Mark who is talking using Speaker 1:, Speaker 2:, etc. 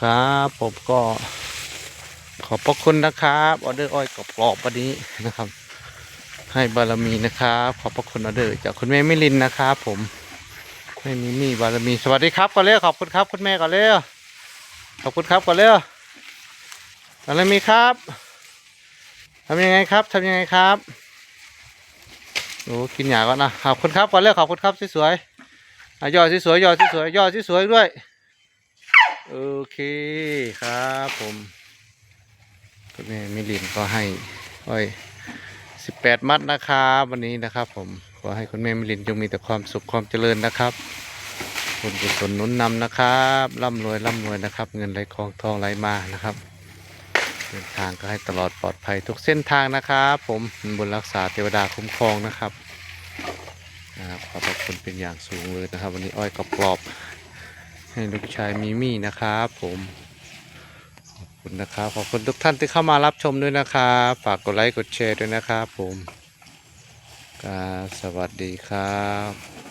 Speaker 1: ครับผมก็ขอบพระคุณนะครับออเดอร์อ้อยกรอบๆวันนี้นะครับ ให้บารมีนะครับ ขอบพระคุณออเดอร์จากคุณแม่มิลินนะครับ ผมแม่มิมี่บารมีสวัสดีครับก่อนเร็วขอบคุณครับ คุณแม่ก่อนเร็วขอบคุณครับก่อนเร็วบารมีครับทำยังไงครับทำยังไงครับโอ้กินหยาก่อนนะขอบคุณครับก่อนเร็วขอบคุณครับสวยๆย่อสวยๆย่อสวยๆย่อสวยๆด้วย โอเคครับผมคุณแม่มิลินก็ให้ไว้สิบแปดมัดนะครับวันนี้นะครับผมขอให้คุณแม่มิลินจงมีแต่ความสุขความเจริญนะครับคุณกุศลนุนนำนะครับร่ำรวยร่ำรวยนะครับ เงินไหลคลองทองไหลมานะครับเดินทางก็ให้ตลอดปลอดภัยทุกเส้นทางนะครับ ผมบุญรักษาเทวดาคุ้มครองนะครับนะครับขอบพระคุณเป็นอย่างสูงเลยนะครับ วันนี้อ้อยกรอบ ให้ลูกชายมิมี่นะครับผมขอบคุณนะครับขอบคุณทุกท่านที่เข้ามารับชมด้วยนะครับฝากกดไลค์กดแชร์ด้วยนะครับผมสวัสดีครับ